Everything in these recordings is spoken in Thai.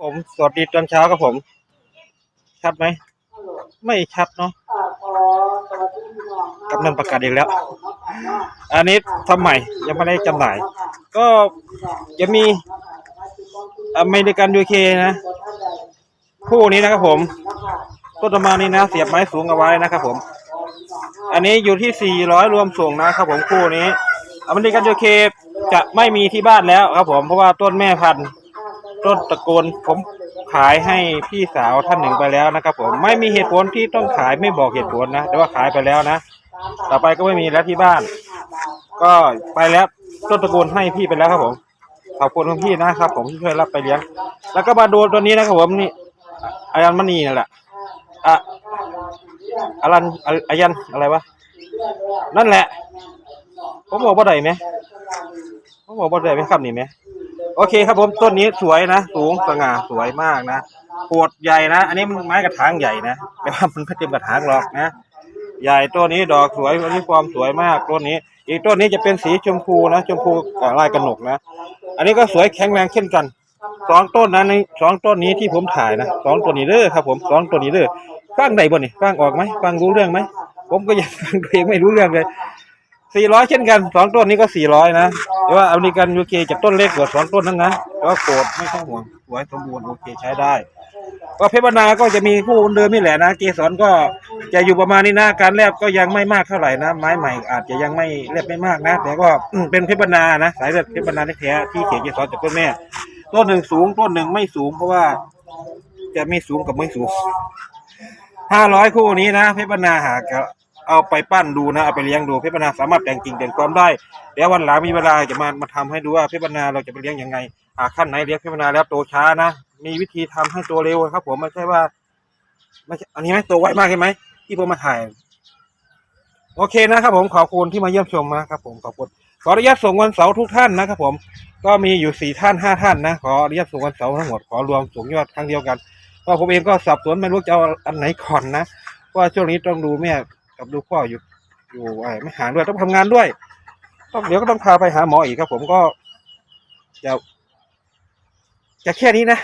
ผมสวัสดีตอนเช้าครับผม ชัดไหม ไม่ชัดเนาะกำนันประกาศเอีกแล้ว อันนี้ทำใหม่ยังไม่ได้จำหน่าย ก็จะมีอเมริกันยูเคนะ คู่นี้นะครับผม ต้นประมานี้นะ เสียบไม้สูงเอาไว้นะครับผม อันนี้อยู่ที่ 400 รวมส่งนะครับผมคู่นี้ อเมริกันยูเคจะไม่มีที่บ้านแล้วครับผมเพราะว่าต้นแม่พันธุ์ ต้นตะโกนผมขายให้พี่สาวท่านหนึ่งไปแล้วนะครับ ผมไม่มีเหตุผลที่ต้องขายไม่บอกเหตุผลนะแต่ว่าขายไปแล้วนะต่อไปก็ไม่มีแล้วที่บ้าน ก็ไปแล้วต้นตระกูลให้พี่ไปแล้วครับผมขอบคุณคุณพี่นะครับ ผมที่ช่วยรับไปเลี้ยง แล้วก็มาดูตัวนี้นะครับผมนี่อายันมณีนั่นแหละอะอารันอะอายันอะไรวะนั่นแหละผมบอกว่าไดไหมผมบอกว่าไดไหมครับนี่ไหม โอเคครับผมต้นนี้สวยนะสูงสง่าสวยมากนะปวดใหญ่นะ อันนี้มันไม้กระถางใหญ่นะแต่ว่ามันไม่เต็มกระถางหรอกนะ ใหญ่ต้นนี้ดอกสวยต้นนี้ความสวยมากต้นนี้ อีกต้นนี้จะเป็นสีชมพูนะชมพูกับลายกระหนกนะ อันนี้ก็สวยแข็งแรงเช่นกันสองต้นนะในสองต้นนี้ที่ผมถ่ายนะสองต้นนี้เด้อครับผมสองต้นนี้เด้อฟังได้บ่นี่ฟังออกไหมฟังรู้เรื่องไหมผมก็ยังฟังตัวเองไม่รู้เรื่องเลย สี่ร้อยเช่นกันสองต้นนี้ก็สี่ร้อยนะแต่ว่าอเมริกันยูเคจะต้นเล็กกว่าสองต้นนั้นนะแต่ว่าโกรธไม่ต้องห่วงสวยสมบูรณ์โอเคใช้ได้ ก็เพชรบรรณาก็จะมีคู่เดิมนี่แหละนะ เกสรก็จะอยู่ประมาณนี้นะการแลบก็ยังไม่มากเท่าไหร่นะ ไม้ใหม่อาจจะยังไม่แลบไม่มากนะ แต่ก็เป็นเพชรบรรณานะสายเลือดเพชรบรรณาแท้ที่เขียนเกสรจากต้นแม่ต้นหนึ่งสูงต้นหนึ่งไม่สูง เพราะว่าจะไม่สูงกับไม่สูงห้าร้อยคู่นี้นะเพชรบรรณาหาก เอาไปปั้นดูนะเอาไปเลี้ยงดูเพชรบรรณาสามารถแต่งกิ่งแต่งความได้เดี๋ยววันหลังมีเวลาจะมามาทำให้ดูว่าเพชรบรรณาเราจะไปเลี้ยงยังไงหากขั้นไหนเลี้ยงเพชรบรรณาแล้วโตช้านะมีวิธีทำให้โตเร็วครับ ผมไม่ใช่ว่าไม่ใช่อันนี้ไหมโตไวมากใช่ไหมที่ผมมาถ่าย โอเคนะครับ ผมขอบคุณที่มาเยี่ยมชมนะครับ ผมขอบคุณขออนุญาตส่งวันเสาร์ทุกท่านนะครับ ผมก็มีอยู่สี่ท่านห้าท่านนะขออนุญาตส่งวันเสาร์ทั้งหมดขอรวมส่งยอดครั้งเดียวกันเพราะผมเองก็สับสนไม่รู้จะเอาอันไหนก่อนนะว่าช่วงนี้ต้องดูแม่ กับดูพ่ออยู่อยู่ไอ้ไม่หาด้วยต้องทำงานด้วย ต้องเดี๋ยวก็ต้องพาไปหาหมออีกครับ ผมก็จะจะแค่นี้นะ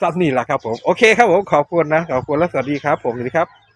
สับนี่แหละครับผม โอเคครับผมขอบคุณนะ ขอบคุณและสวัสดีครับ ผมสวัสดีครับ